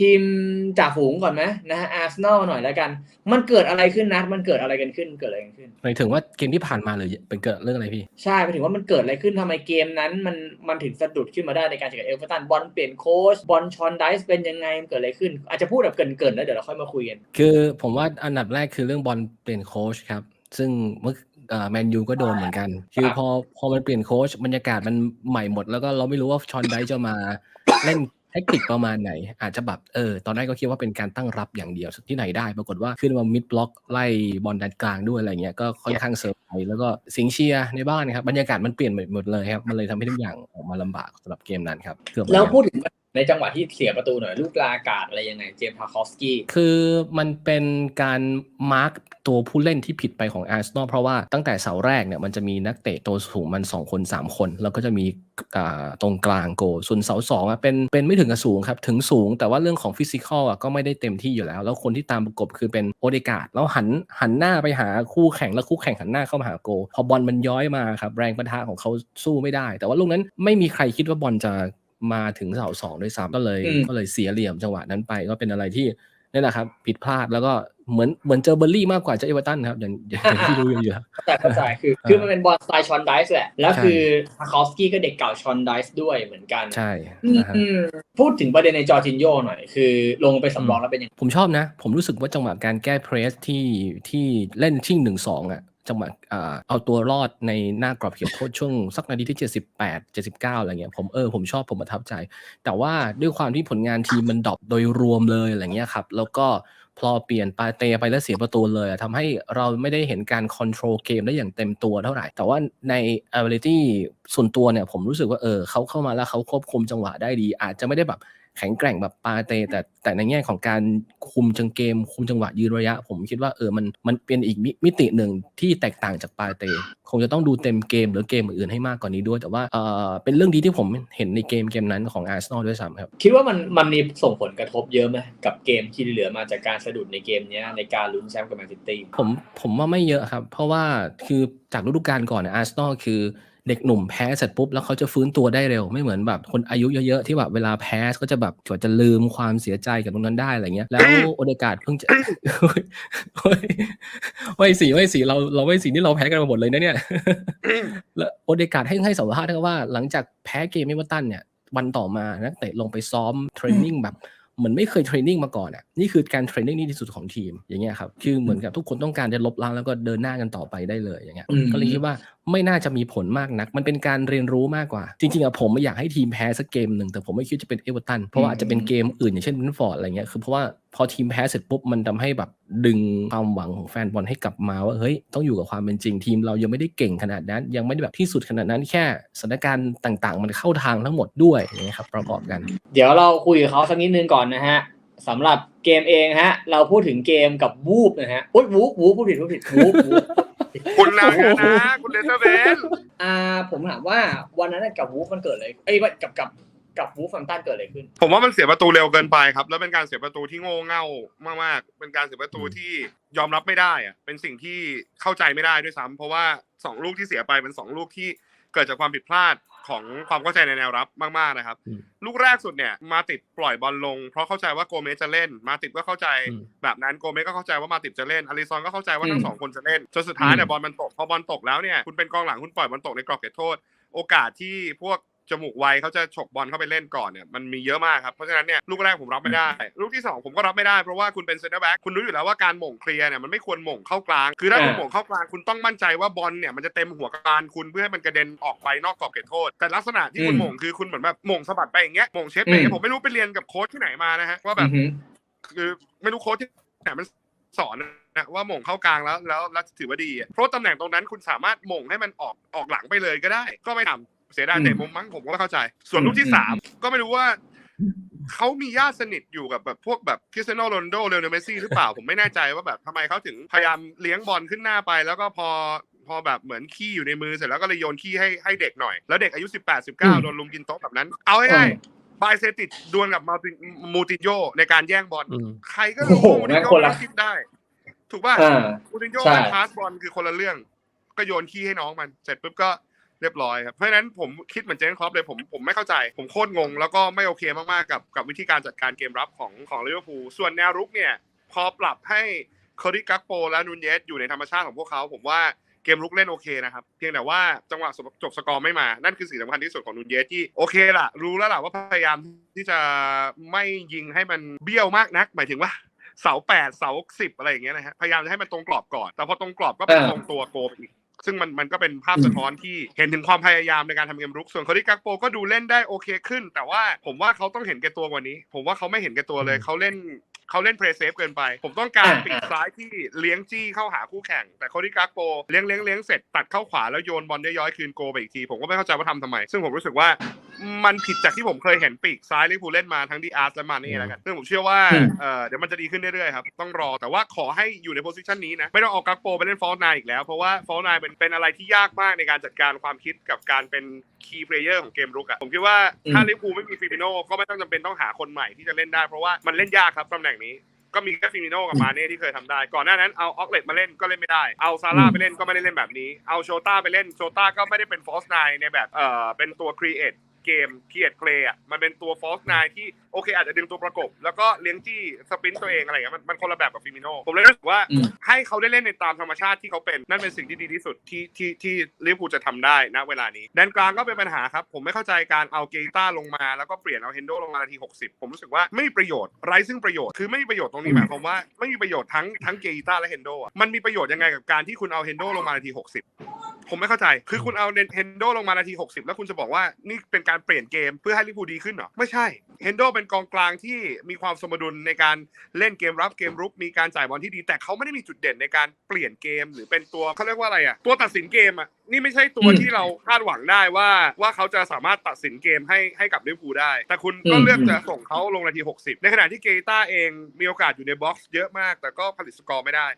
ทีมจ่าฝูงก่อนไหมนะฮะอาร์เซนอลหน่อยแล้วกัน มันเกิดอะไรขึ้นนัดมันเกิดอะไรกันขึ้นเกิดอะไรกันขึ้นหมายถึงว่าเกมที่ผ่านมาหรือเป็นเกิดเรื่องอะไรพี่ ใช่ไปถึงว่ามันเกิดอะไรขึ้นทำไมเกมนั้น มันมันถึงสะดุดขึ้นมาได้ในการเจอกับเอลเวอร์ตันบอลเปลี่ยนโค้ชบอลชอนไดส์เป็นยังไงมันเกิดอะไรขึ้น อาจจะพูดแบบเกรินๆแล้วเดี๋ยวเราค่อยมาคุยกันคือผมว่าอันดับแรกคือเรื่องบอลเปลี่ยนโค้ชครับซึ่งเมื่อแมนยูก็โดนเหมือนกัน คือพอพอมันเปลี่ยนโค้ชบรรยากาศมันใหม่หมดแล้วก็เราไม่รู้ว่าชอนไดจะมาเล่น แทคติกประมาณไหน อาจจะแบบเออตอนแรกก็คิดว่าเป็นการตั้งรับอย่างเดียวที่ไหนได้ ปรากฏว่าขึ้นมามิดบล็อกไล่บอลดันกลางด้วยอะไรเงี้ยก็ค่อนข้างเซอร์ไพรส์แล้วก็เสิงเชียร์ในบ้านนะครับบรรยากาศมันเปลี่ยนหมดเลยครับมันเลยทำให้ทุกอย่างออกมาลำบากสำหรับเกมนั้นครับเกือบแล้วพูดถึง ในจังหวะที่เสียประตูหน่อยลูกลาอากาศอะไรยังไงเจมส์พาคอฟสกี้คือมันเป็นการมาร์กตัวผู้เล่นที่ผิดไปของอาร์เซนอลเพราะว่าตั้งแต่เสาแรกเนี่ยมันจะมีนักเตะตัวสูงมัน 2 คน 3 คน แล้วก็จะมีตรงกลางโก ส่วนเสาสองอะเป็นเป็นไม่ถึงกับสูงครับ ถึงสูงแต่ว่าเรื่องของฟิสิกอลอะก็ไม่ได้เต็มที่อยู่แล้ว แล้วคนที่ตามประกบคือเป็นโอเดกาดแล้วหันหันหน้าไปหาคู่แข่งแล้วคู่แข่งหันหน้าเข้ามาหาโก พอบอลมันย้อยมาครับแรงปะทะของเขาสู้ไม่ได้ แต่ว่าลูกนั้นไม่มีใครคิดว่าบอลจะ มาถึงเสาสองด้วยซ้ำก็เลยอืมก็เลยเสียเหลี่ยมจังหวะนั้นไป ก็เป็นอะไรที่นี่แหละครับ ผิดพลาดแล้วก็เหมือนเหมือนเจอเบอร์ลี่มากกว่าเจอเอเวอร์ตันครับ อย่างอย่างที่รู้อยู่แล้วแต่เข้าใจคือคือมันเป็นบอลสไตล์ชอนไดส์แหละ แล้วใช่คือพาคอฟสกี้ก็เด็กเก่าชอนไดส์ด้วยเหมือนกัน ใช่อืมนะฮะอืมพูดถึงประเด็นในจอร์จินโยหน่อย คือลงไปสำรองแล้วเป็นยังไงผมชอบนะ ผมรู้สึกว่าจังหวะการแก้เพรสที่ที่เล่นชิ่งหนึ่งสองอะ จังหวะเอาตัวรอดในหน้ากรอบเขตโทษช่วงสักนาทีที่ 78 79อะไรเงี้ยผมเออผมชอบผมประทับใจ แต่ว่าด้วยความที่ผลงานทีมมันดรอปโดยรวมเลยอะไรเงี้ยครับแล้วก็พอเปลี่ยนปาเตไปแล้วเสียประตูเลยอะทำให้เราไม่ได้เห็นการคอนโทรลเกมได้อย่างเต็มตัวเท่าไหร่ แต่ว่าใน ability ส่วนตัวเนี่ยผมรู้สึกว่าเออเขาเข้ามาแล้วเขาควบคุมจังหวะได้ดี อาจจะไม่ได้แบบ แข็งแกร่งแบบปาเต แต่แต่ในแง่ของการคุมจังเกม คุมจังหวะยืนระยะ ผมคิดว่าเออมันมันเป็นอีกมิมิติหนึ่งที่แตกต่างจากปาเต คงจะต้องดูเต็มเกมหรือเกมอื่นๆให้มากกว่านี้ด้วย แต่ว่าเออเป็นเรื่องดีที่ผมเห็นในเกมเกมนั้นของอาร์เซนอลด้วยซ้ำครับคิดว่ามันมันมีส่งผลกระทบเยอะไหมกับเกมที่เหลือมาจากการสะดุดในเกมเนี้ยในการลุ้นแชมป์กับแมนซิตี้ผมผมว่าไม่เยอะครับ เพราะว่าคือจากฤดูกาลก่อนเนี่ยอาร์เซนอลคือ เด็กหนุ่มแพ้เสร็จปุ๊บแล้วเขาจะฟื้นตัวได้เร็วไม่เหมือนแบบคนอายุเยอะๆที่แบบเวลาแพ้ก็จะแบบกว่าจะลืมความเสียใจกับตรงนั้นได้อะไรเงี้ยแล้วโอเดกาดเพิ่งจะโอ้ยโอ้ยสีไม่สีเราเราไม่สีนี่เราแพ้กันมาหมดเลยนะเนี่ยแล้วโอเดกาดให้ให้สัมภาษณ์นะครับว่าหลังจากแพ้เกมเอเวอร์ตันเนี่ยวันต่อมานักเตะลงไปซ้อมเทรนนิ่งแบบ เหมือนไม่เคยเทรนนิ่งมาก่อนอะนี่คือการเทรนนิ่งที่ดีที่สุดของทีมอย่างเงี้ยครับคือเหมือนกับทุกคนต้องการจะลบล้างแล้วก็เดินหน้ากันต่อไปได้เลยอย่างเงี้ยอืมก็เลยคิดว่าไม่น่าจะมีผลมากนัก มันเป็นการเรียนรู้มากกว่า จริงๆอะผมไม่อยากให้ทีมแพ้สักเกมหนึ่งแต่ผมไม่คิดจะเป็นเอเวอร์ตันเพราะว่าอาจจะเป็นเกมอื่นอย่างเช่นเบนฟอร์ดอะไรเงี้ยคือเพราะว่า พอทีมแพ้เสร็จปุ๊บมันทำให้แบบดึงความหวังของแฟนบอลให้กลับมาว่าเฮ้ยต้องอยู่กับความเป็นจริงทีม เรายังไม่ได้เก่งขนาดนั้น ยังไม่ได้แบบที่สุดขนาดนั้นแค่สถานการณ์ต่างๆ มันเข้าทางทั้งหมดด้วยอย่างเงี้ยครับประกอบกัน เดี๋ยวเราคุยกับเขาสักนิดนึงก่อนนะฮะสำหรับเกมเองฮะ เราพูดถึงเกมกับวูบนะฮะอุ้ยวูบวูบพูดผิดพูดผิดวูบวูบคุณนะนะคุณเลเซอร์เบนอ่าผมถามว่าวันนั้นนะกับวูฟมันเกิดอะไรเอ้ยไม่กับกับ กับวูฟแฟมตันเกิดอะไรขึ้น ผมว่ามันเสียประตูเร็วเกินไปครับ แล้วเป็นการเสียประตูที่โง่เง่ามากๆ เป็นการเสียประตูที่ยอมรับไม่ได้อะเป็นสิ่งที่เข้าใจไม่ได้ด้วยซ้ำเพราะว่าสองลูกที่เสียไปเป็นสองลูกที่เกิดจากความผิดพลาดของความเข้าใจในแนวรับมากๆนะครับ อืมลูกแรกสุดเนี่ยมาติดปล่อยบอลลง เพราะเข้าใจว่าโกเมสจะเล่น มาติดก็เข้าใจอืมแบบนั้นโกเมสก็เข้าใจว่ามาติดจะเล่นอาริซอนก็เข้าใจว่าอืมทั้งสองคนจะเล่นจนสุดท้ายเนี่ยอืมบอลมันตกพอบอลตกแล้วเนี่ยคุณเป็นกองหลังคุณปล่อยบอลตกในกรอบเขตโทษ โอกาสที่พวก จมูกไวเขาจะฉกบอลเข้าไปเล่นก่อนเนี่ยมันมีเยอะมากครับเพราะฉะนั้นเนี่ยลูกแรกผมรับไม่ได้ ลูกที่สองผมก็รับไม่ได้เพราะว่าคุณเป็นเซนเตอร์แบ็กคุณรู้อยู่แล้วว่าการหม่งเคลียร์เนี่ยมันไม่ควรหม่งเข้ากลาง คือถ้าคุณอ่าหม่งเข้ากลางคุณต้องมั่นใจว่าบอลเนี่ยมันจะเต็มหัวกลานคุณเพื่อให้มันกระเด็นออกไปนอกกรอบเขตโทษ แต่ลักษณะที่คุณหม่งคือคุณเหมือนแบบหม่งสะบัดไปอย่างเงี้ยหม่งเชฟเป๋ผมไม่รู้ไปเรียนกับโค้ชที่ไหนมานะฮะว่าแบบอือหือคือไม่รู้โค้ชที่ไหนมันสอนนะว่าหม่งเข้ากลางแล้วแล้วแล้วถือว่าดีอะเพราะตำแหน่งตรงนั้นคุณสามารถหม่งให้มันออกออกหลังไปเลยก็ได้ ก็ไม่ทำ เสียดายอืมเตะมุมมั้งผมก็ไม่เข้าใจ ส่วนลูกที่อืมสามก็ไม่รู้ว่าเขามีญาติสนิทอยู่กับแบบพวกแบบคริสเตียโนโรนลโดเรอัลเมสซี่ หรือเปล่า ผมไม่แน่ใจว่าแบบทำไมเขาถึงพยายามเลี้ยงบอลขึ้นหน้าไป แล้วก็พอพอแบบเหมือนขี้อยู่ในมือเสร็จแล้วก็เลยโยนขี้ให้ให้เด็กหน่อย แล้วเด็กอายุสิบแปดสิบเก้าโดนลุมกินโต๊ะแบบนั้น เอาง่ายๆบายเซติดดวลกับมาติมูตินโยในการแย่งบอลอืมใครก็โอ้รู้โหว่ามูตินโยนั่นคนละคิดได้ ถูกป่ะอ่ามูตินโยใช่การพาสบอลคือคนละเรื่อง ก็โยนขี้ให้น้องมัน เสร็จปุ๊บก็ เรียบร้อยครับเพราะฉะนั้นผมคิดเหมือนเจนครอปเลยผมผมไม่เข้าใจ ผมโคตรงง แล้วก็ไม่โอเคมากๆกับกับวิธีการจัดการเกมรับของของลิเวอร์พูลส่วนแนวรุกเนี่ยพอปรับให้คอริกักโปและนูนเยสอยู่ในธรรมชาติของพวกเขา ผมว่าเกมรุกเล่นโอเคนะครับ เพียงแต่ว่าจังหวะจบสกอร์ไม่มา นั่นคือสิ่งสำคัญที่สุดของนูนเยสที่โอเคล่ะ รู้แล้วล่ะว่าพยายามที่จะไม่ยิงให้มันเบี้ยวมากนัก หมายถึงว่าเสาแปดเสาสิบอะไรอย่างเงี้ยนะฮะพยายามจะให้มันตรงกรอบก่อน แต่พอตรงกรอบก็เป็นเออตรงตัวโกไปอีก ซึ่งมันมันก็เป็นภาพสะท้อนที่เห็นถึงความพยายามในการทำเกมรุก ส่วนคอริกักโปก็ดูเล่นได้โอเคขึ้น แต่ว่าผมว่าเขาต้องเห็นแก่ตัวกว่านี้ ผมว่าเขาไม่เห็นแก่ตัวเลยเขาเล่นเขาเล่นเพรสเซฟเกินไป ผมต้องการอ่าปีกซ้ายที่เลี้ยงจี้เข้าหาคู่แข่ง แต่คอริกักโปเลี้ยงเลี้ยงเลี้ยงเสร็จตัดเข้าขวาแล้วโยนบอลย้อยๆคืนโกไปอีกที ผมก็ไม่เข้าใจว่าทำทำไม ซึ่งผมรู้สึกว่า มันผิดจากที่ผมเคยเห็นปีกซ้ายลิเวอร์พูลเล่นมาทั้งดีอาร์สและมาเน่แล้วกันซึ่งผมเชื่อว่าอืมเอ่อเดี๋ยวมันจะดีขึ้นเรื่อยๆครับต้องรอแต่ว่าขอให้อยู่ในโพสิชันนี้นะไม่ต้องเอากักโปไปเล่นฟอลนายอีกแล้ว เพราะว่าฟอลนายเป็นเป็นอะไรที่ยากมากในการจัดการความคิดกับการเป็นคีย์เพลเยอร์ของเกมรุกอะผมคิดว่าถ้าลิเวอร์พูลไม่มีฟิมิโน่ก็ไม่ต้องจำเป็นต้องหาคนใหม่ที่จะเล่นได้ เพราะว่ามันเล่นยากครับตำแหน่งนี้ก็มีแค่ฟิมิโน่กับมาเน่ที่เคยทำได้ ก่อนหน้านั้นเอาออกเลตมาเล่นก็เล่นไม่ได้ เอาซาร่าไปเล่นก็ไม่ได้เล่นแบบนี้ เอาโชต้าไปเล่น โชต้าก็ไม่ได้เป็นฟอสไนในแบบเอ่อเป็นตัวครีเอท เกมครีเอทเพลย์อะมันเป็นตัวฟอสไนที่โอเค อาจจะดึงตัวประกบ แล้วก็เลี้ยงจี้สปรินต์ตัวเองอะไรอย่างเงี้ยมันมันคนละแบบกับฟิมิโน่ผมเลยรู้สึกว่าอืมให้เขาได้เล่นในตามธรรมชาติที่เขาเป็นนั่นเป็นสิ่งที่ดีที่สุดที่ที่ที่ลิเวอร์พูลจะทำได้ณเวลานี้แดนกลางก็เป็นปัญหาครับ ผมไม่เข้าใจการเอาเกต้าลงมา แล้วก็เปลี่ยนเอาเฮนโดลงมานาที 60 ผมรู้สึกว่าไม่มีประโยชน์ไร้ซึ่งประโยชน์คือไม่มีประโยชน์ตรงนี้หมายความว่าไม่มีประโยชน์ทั้งทั้งเกต้าและเฮนโดอะมันมีประโยชน์ยังไงกับการที่คุณเอาเฮนโดลงมานาที 60 ผมไม่เข้าใจ คือคุณเอาเฮนโดลงมานาที 60 แล้วคุณจะบอกว่านี่เป็นการเปลี่ยนเกมเพื่อให้ลิเวอร์พูลดีขึ้นเหรอ ไม่ใช่ เฮนโดเป็นกองกลางที่มีความสมดุลในการเล่นเกมรับเกมรุก มีการจ่ายบอลที่ดี แต่เขาไม่ได้มีจุดเด่นในการเปลี่ยนเกม หรือเป็นตัวเขาเรียกว่าอะไรอะ ตัวตัดสินเกมอะ นี่ไม่ใช่ตัวอืมที่เราคาดหวังได้ว่าว่าเขาจะสามารถตัดสินเกมให้ให้กับลิเวอร์พูลได้ แต่คุณก็อืมเลือกจะส่งเขาลงนาที 60 ในขณะที่เกต้าเองมีโอกาสอยู่ในบ็อกซ์เยอะมาก แต่ก็ผลิตสกอร์ไม่ได้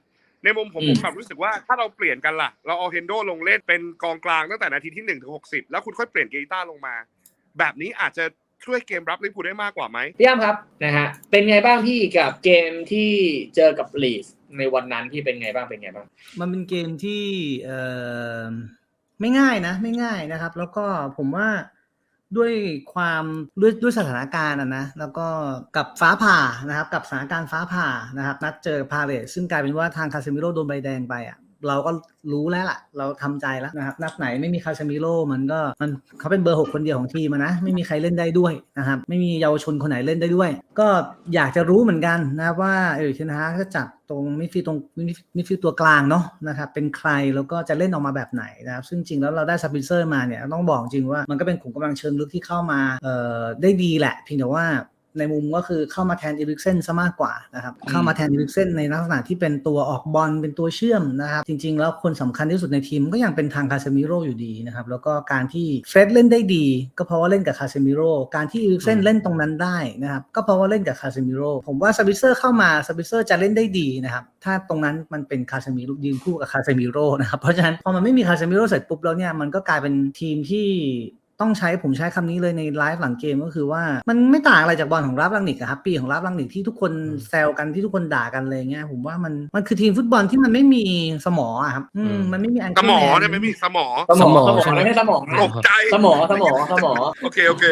ในมุมผมอืผมมกลับรู้สึกว่าถ้าเราเปลี่ยนกันล่ะ เราเอาเฮนโดลงเล่นเป็นกองกลางตั้งแต่นาทีที่1นถึงหกแล้วคุณค่อยเปลี่ยนเกต้าลงมา แบบนี้อาจจะช่วยเกมรับลิเวอร์พูลได้มากกว่าไหมพี่อ้ํครับนะฮะเป็นไงบ้างพี่กับเกมที่เจอกับลีสในวันนั้นพี่เป็นไงบ้างเป็นไงบ้าง มันเป็นเกมที่เอ่อไม่ง่ายนะ ไม่ง่ายนะครับ แล้วก็ผมว่า ด้วยความด้วยด้วยสถานการณ์อะนะแล้วก็กับฟ้าผ่านะครับกับสถานการณ์ฟ้าผ่านะครับนัดเจอพาเลตซึ่งกลายเป็นว่าทางคาเซมิโร่โดนใบแดงไปอะ เราก็รู้แล้วล่ะ เราทำใจแล้วนะครับนัดไหนไม่มีคาเซมิโร่มันก็มันเขาเป็นเบอร์หกคนเดียวของทีมนะ ไม่มีใครเล่นได้ด้วยนะครับ ไม่มีเยาวชนคนไหนเล่นได้ด้วย ก็อยากจะรู้เหมือนกันนะว่าเออเทนฮากจะจัดตรงมิดฟิลตรงมิดฟิลตัวกลางเนาะนะครับเป็นใครแล้วก็จะเล่นออกมาแบบไหนนะครับ ซึ่งจริงแล้วเราได้ซับปิเซอร์มาเนี่ยต้องบอกจริงว่ามันก็เป็นขุมกำลังเชิงลึกที่เข้ามาเอ่อได้ดีแหละเพียงแต่ว่า ในมุมก็คือเข้ามาแทนอีริกเซนซะมากกว่านะครับ เข้ามาแทนอีริกเซนในลักษณะที่เป็นตัวออกบอลเป็นตัวเชื่อมนะครับ จริง ๆ แล้วคนสำคัญที่สุดในทีมก็ยังเป็นทางคาเซมิโร่อยู่ดีนะครับ แล้วก็การที่เฟรดเล่นได้ดี ก็เพราะว่าเล่นกับคาเซมิโร่การที่อีริกเซนเล่นตรงนั้นได้นะครับ ก็เพราะว่าเล่นกับคาเซมิโร่ผมว่าซาบิเซอร์เข้ามาซาบิเซอร์จะเล่นได้ดีนะครับถ้าตรงนั้นมันเป็นคาเซมิโร่ยืนคู่กับคาเซมิโร่นะครับเพราะฉะนั้นพอมันไม่มีคาเซมิโร่เสร็จปุ๊บแล้วเนี่ยมันก็กลายเป็นทีมที่ ต้องใช้ผมใช้คำนี้เลยในไลฟ์หลังเกมก็คือว่ามันไม่ต่างอะไรจากบอลของรับลังนิกอะครับปีของรับลังนิกที่ทุกคนแซวกันที่ทุกคนด่ากันเลยเงี้ยผมว่ามันมันคือทีมฟุตบอลที่มันไม่มีสมออะครับอืมอืมมันไม่มีอันสมอเนี่ยไม่มีสมอสมองสสมมอองไม่ใช่สมองนะตกใจสมองสมองสมองโอเคโอเค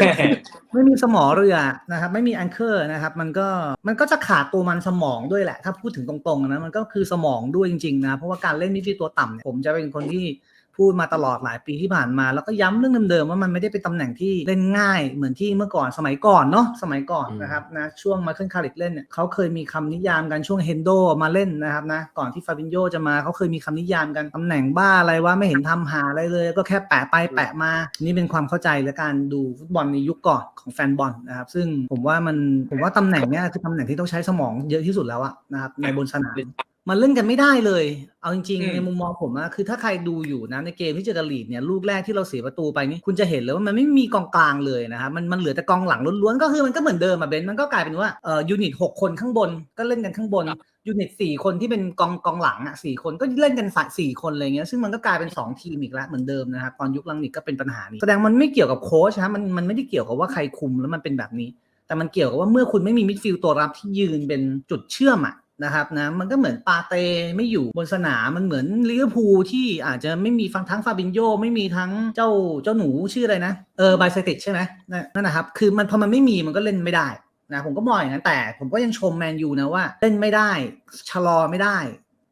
ไม่มีสมอเรือนะครับไม่มีแองเกอร์นะครับมันก็มันก็จะขาดตัวมันสมองด้วยแหละ ถ้าพูดถึงตรงๆนะมันก็คือสมองด้วยจริงๆนะเพราะว่าการเล่นมิดฟิลด์ตัวต่ำเนี่ยผมจะเป็นคนที่ พูดมาตลอดหลายปีที่ผ่านมา แล้วก็ย้ำเรื่องเดิมๆว่ามันไม่ได้เป็นตำแหน่งที่เล่นง่ายเหมือนที่เมื่อก่อนสมัยก่อนเนาะสมัยก่อนอืมนะครับนะช่วงมาขึ้นคาริกเล่นเนี่ยเขาเคยมีคำนิยามกันช่วงเฮนโดมาเล่นนะครับนะก่อนที่ฟาบินโยจะมาเขาเคยมีคำนิยามกันตำแหน่งบ้าอะไรว่าไม่เห็นทำหาอะไรเลย ก็แค่แปะไปแปะมา นี่เป็นความเข้าใจและการดูฟุตบอลในยุคก่อนของแฟนบอลนะครับซึ่งผมว่ามันผมว่าตำแหน่งเนี้ยคือตำแหน่งที่ต้องใช้สมองเยอะที่สุดแล้วอะนะครับในบนสนาม มันเล่นกันไม่ได้เลย เอาจริงอืมๆในมุมมองผมอะคือถ้าใครดูอยู่นะในเกมที่เจอกับลีดเนี่ยลูกแรกที่เราเสียประตูไปนี่คุณจะเห็นเลยว่ามันไม่มีกองกลางเลยนะครับมันมันเหลือแต่กองหลังล้วนๆก็คือมันก็เหมือนเดิมอะเบนซ์มันก็กลายเป็นว่าเอ่อยูนิตหกคนข้างบนก็เล่นกันข้างบนยูนิตสี่คนที่เป็นกองกองหลังอะสี่คนก็เล่นกันฝ่ายสี่คนอะไรเงี้ยซึ่งมันก็กลายเป็นสองทีมอีกแล้วเหมือนเดิมนะครับตอนยุคลังนิกก็เป็นปัญหานี้แสดงมันไม่เกี่ยวกับโค้ชนะมันมันไม่ได้เกี่ยวกับว่าใครคุมแล้วมันเป็นแบบนี้ แต่มันเกี่ยวกับว่าเมื่อคุณไม่มีมิดฟิลด์ตัวรับที่ยืนเป็นจุดเชื่อมอะ นะครับนะมันก็เหมือนปาเตไม่อยู่บนสนามมันเหมือนลิเวอร์พูลที่อาจจะไม่มีฟังทั้งฟาบินโยไม่มีทั้งเจ้าเจ้าหนูชื่ออะไรนะเออไบเซติกใช่ไหมนั่นนะครับ คือมันพอมันไม่มีมันก็เล่นไม่ได้นะผมก็มองอย่างนั้นแต่ผมก็ยังชมแมนยูนะว่า เล่นไม่ได้ชะลอไม่ได้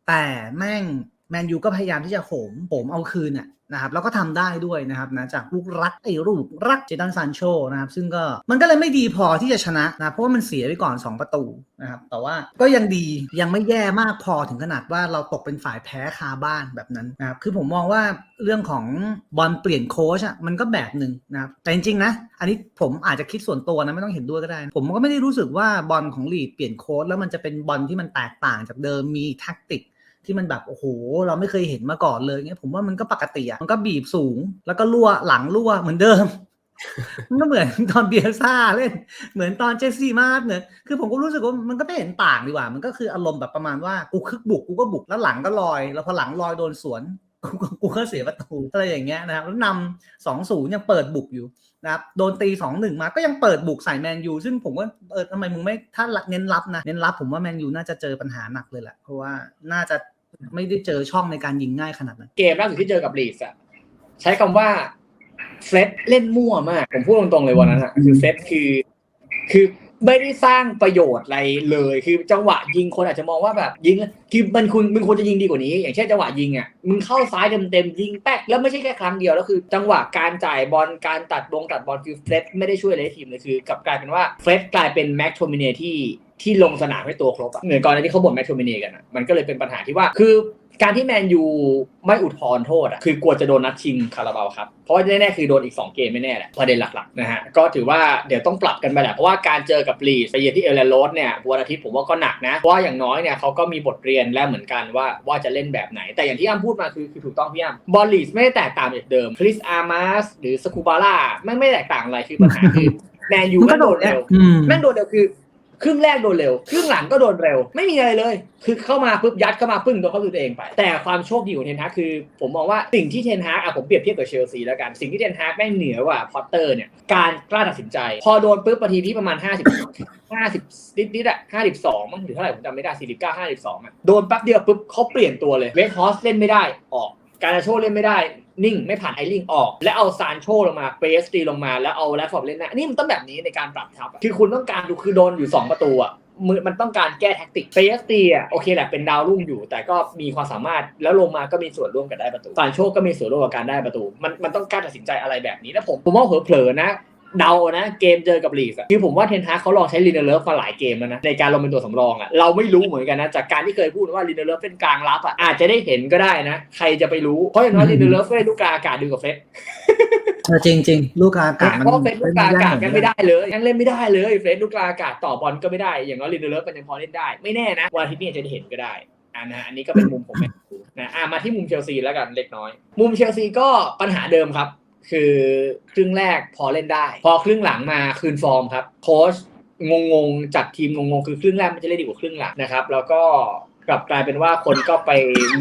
แต่แม่ง แมนยูก็พยายามที่จะโหมโหมเอาคืนน่ะนะครับแล้วก็ทำได้ด้วยนะครับนะจากลูกรักไอ้ลูกรักเจตันซานโชนะครับซึ่งก็มันก็เลยไม่ดีพอที่จะชนะนะเพราะว่ามันเสียไปก่อน 2 ประตูนะครับแต่ว่าก็ยังดียังไม่แย่มากพอถึงขนาดว่าเราตกเป็นฝ่ายแพ้คาบ้านแบบนั้นนะครับคือผมมองว่าเรื่องของบอลเปลี่ยนโค้ชอะมันก็แบบหนึ่งนะครับแต่จริงๆนะอันนี้ผมอาจจะคิดส่วนตัวนะไม่ต้องเห็นด้วยก็ได้ ผมก็ไม่ได้รู้สึกว่าบอลของลีดเปลี่ยนโค้ชแล้วมันจะเป็นบอลที่มันแตกต่างจากเดิมมีแท็กติก ที่มันแบบโอ้โหเราไม่เคยเห็นมาก่อนเลยเงี้ยผมว่ามันก็ปกติอะมันก็บีบสูง แล้วก็รั่วหลังรั่วเหมือนเดิมมันก็เหมือนตอนเบียซ่าเล่น เหมือนตอนเจสซี่มาร์เหมือนคือผมก็รู้สึกว่ามันก็ไม่เห็นต่างดีกว่า มันก็คืออารมณ์แบบประมาณว่ากูคึกบุกกูก็บุกแล้วหลังก็ลอย แล้วพอหลังลอยโดนสวนกูก็กูก็เสียประตูอะไรอย่างเงี้ยนะครับแล้วนำสองศูนย์ยังเปิดบุกอยู่นะครับโดนตีสองหนึ่งมาก็ยังเปิดบุกใส่แมนยูซึ่งผมว่าเออทำไมมึงไม่ถ้าเน้นรับนะเน้นรับผมว่าแมนยูน่าจะเจอปัญหาหนักเลยแหละเพราะว่าน่าจะ ไม่ได้เจอช่องในการยิงง่ายขนาดนั้น เกมล่าสุดที่เจอกับลีสอะใช้คำว่าเซตเล่นมั่วมาก ผมพูดตรงๆเลยวันนั้นอะคือเซตคือ คือ ไม่ได้สร้างประโยชน์อะไรเลย คือจังหวะยิงคนอาจจะมองว่าแบบยิงคือมันคุณมึงควรจะยิงดีกว่านี้ อย่างเช่นจังหวะยิงอะมึงเข้าซ้ายเต็มๆยิงแป๊กแล้วไม่ใช่แค่ครั้งเดียวแล้วคือ จังหวะการจ่ายบอลการตัดบงตัดบอลคือเฟรดไม่ได้ช่วยอะไรทีมเลยคือกลับกลายเป็นว่าเฟรดกลายเป็นแม็กโทมิเนที่ที่ลงสนามให้ตัวครบอะเหมือนก่อนหน้าที่เขาบ่นแม็กโทมิเนกันอะมันก็เลยเป็นปัญหาที่ว่า คือ การที่แมนยูไม่อุทธรณ์โทษอะคือกลัวจะโดนนัดชิงคาราบาวครับเพราะว่าแน่ๆคือโดนอีก 2 เกมไม่แน่แหละประเด็นหลักๆนะฮะก็ถือว่าเดี๋ยวต้องปรับกันไปแหละเพราะว่าการเจอกับลีดไปเยือนที่เอลเลนโรสเนี่ยวันอาทิตย์ผมว่าก็หนักนะเพราะว่าอย่างน้อยเนี่ยเขาก็มีบทเรียนแล้วเหมือนกันว่าว่าจะเล่นแบบไหน แต่อย่างที่อ้ำพูดมาคือคือถูกต้องพี่อ้ำบอลลีดไม่ได้แตกต่างจากเดิมคริสอาร์มาสหรือสกูบาร่าไม่ไม่แตกต่างอะไรคือปัญหาคือแมนยูมันก็แม่งโดนโดนเร็วอืมแม่งโดนเร็วคือ ครึ่งแรกโดนเร็ว ครึ่งหลังก็โดนเร็ว ไม่มีอะไรเลย คือเข้ามาปุ๊บยัดเข้ามาปึ้งโดนเข้าตัวเองไป แต่ความโชคดีของเทนฮากคือ ผมมองว่าสิ่งที่เทนฮากอะผมเปรียบเทียบกับเชลซีแล้วกัน สิ่งที่เทนฮากแม่งเหนือกว่าพอตเตอร์เนี่ย การกล้าตัดสินใจ พอโดนปุ๊บนาทีที่ประมาณ 50 50นิดนิดอะ52มั้งหรือเท่าไหร่ผมจำไม่ได้49 52อะโดนแป๊บเดียวปุ๊บเขาเปลี่ยนตัวเลยเวกฮอสเล่นไม่ได้ออก การาโชเล่นไม่ได้ นิ่งไม่ผ่านไอริงออก แล้วเอาซานโชลงมาเปสตีลงมาแล้วเอาแรดฟอร์ดเล่นหน้านี่มันต้องแบบนี้ในการปรับทับคือคุณต้องการดูคือโดนอยู่ 2 ประตูอะมือมันต้องการแก้แท็กติกเปสตีอะโอเคแหละเป็นดาวรุ่งอยู่ แต่ก็มีความสามารถแล้วลงมาก็มีส่วนร่วมกับได้ประตูซานโชก็มีส่วนร่วมกับการได้ประตู มันมันต้องการตัดสินใจอะไรแบบนี้แล้วผมผมว่าเผลอๆนะ เดานะเกมเจอกับลีสอะคือผมว่าเทนฮากเขาลองใช้ลินเนเลิฟมาหลายเกมแล้วนะในการลงเป็นตัวสำรองอะเราไม่รู้เหมือนกันนะจากการที่เคยพูดว่าลินเนเลิฟเป็นกลางรับอะอาจจะได้เห็นก็ได้นะ ใครจะไปรู้เพราะอย่างน้อยลินเนเลิฟก็ได้ลูกกลางอากาศดีกว่าเฟสเออจริงจริงๆลูกอากาศมันเพราะเฟสลูกกลางอากาศยังไม่ได้ได้เลยยังเล่นไม่ได้เลยเฟสลูกกลางอากาศต่อบอลก็ไม่ได้ อย่างน้อยลินเนเลิฟมันยังพอเล่นได้ไม่แน่นะวันอาทิตย์นี้อาจจะได้เห็นก็ได้อ่านะอันนี้ก็เป็นมุมผมนะอ่ามาที่มุมเชลซีแล้วกันเล็กน้อย มุมเชลซีก็ปัญหาเดิมครับ คือครึ่งแรกพอเล่นได้ พอครึ่งหลังมาคืนฟอร์มครับโค้ชงงๆจัดทีมงงๆคือครึ่งแรกมันจะเล่นดีกว่าครึ่งหลังนะครับ แล้วก็ กลับกลายเป็นว่าคนก็ไป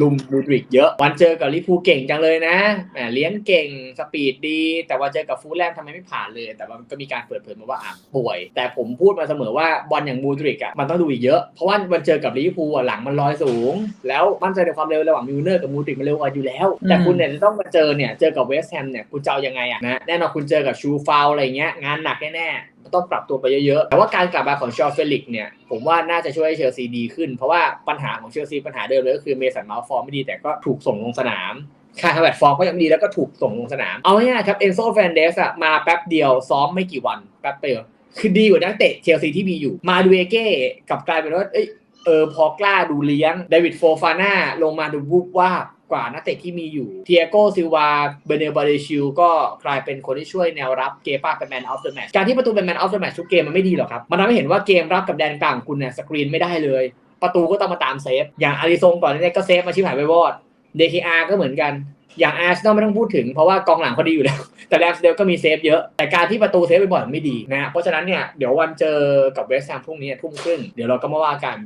ลุมบูดริกเยอะ วันเจอกับลิเวอร์พูลเก่งจังเลยนะแหมเลี้ยงเก่งสปีดดี แต่ว่าเจอกับฟูลแลมทำไมไม่ผ่านเลย แต่ว่ามันก็มีการเปิดเผยมาว่าอะป่วย แต่ผมพูดมาเสมอว่าบอลอย่างบูดริกอะมันต้องดูอีกเยอะ เพราะว่ามันเจอกับลิเวอร์พูลอะหลังมันลอยสูง แล้วมั่นใจในความเร็วระหว่างมิลเนอร์กับบูดริกมันเร็วกว่าอยู่แล้ว แต่คุณเนี่ยจะต้องมาเจอเนี่ยเจอกับเวสต์แฮมเนี่ยคุณจะเอายังไงอะนะแน่นอนคุณเจอกับชูฟาวอะไรเงี้ยงานหนักแน่ๆ ต้องปรับตัวไปเยอะๆ แต่ว่าการกลับมาของชอเฟลิกเนี่ย ผมว่าน่าจะช่วยให้เชลซีดีขึ้น เพราะว่าปัญหาของเชลซีปัญหาเดิมเลยก็คือเมสันมาฟอร์มไม่ดีแต่ก็ถูกส่งลงสนามคาร์แวตฟอร์มก็ยังดีแล้วก็ถูกส่งลงสนาม เอาง่ายๆครับเอนโซแฟนเดสอะมาแป๊บเดียวซ้อมไม่กี่วันแป๊บเดียวคือดีกว่านักเตะเชลซีที่มีอยู่ มาดูเอเก้กับกลายเป็นว่าเอ้ยเออพอกล้าดูเลี้ยงเดวิดโฟฟาน่าลงมาดูวูบว่า กว่านักเตะที่มีอยู่เทียโกซิลวา เบเนลบาเดชิลก็กลายเป็นคนที่ช่วยแนวรับเกปาเป็นแมนออฟเดอะแมตช์การที่ประตูเป็นแมนออฟเดอะแมตช์ทุกเกมมันไม่ดีหรอกครับ มันทำให้เห็นว่าเกมรับกับแดนกลางคุณเนี่ยสกรีนไม่ได้เลย ประตูก็ต้องมาตามเซฟ อย่างอาริซงก่อนนานี้ก็เซฟมาชิบหายไปวอด DKR ก็เหมือนกัน อย่างอาร์เซนอลไม่ต้องพูดถึงเพราะว่ากองหลังเขาดีอยู่แล้ว แต่แรมสเดลก็มีเซฟเยอะ แต่การที่ประตูเซฟไปบ่อยไม่ดีนะ เพราะฉะนั้นเนี่ยเดี๋ยววันเจอกับเวสต์แฮมพรุ่งนี้ทุ่มครึ่งเดี๋ยวเราก็มาว่ากัน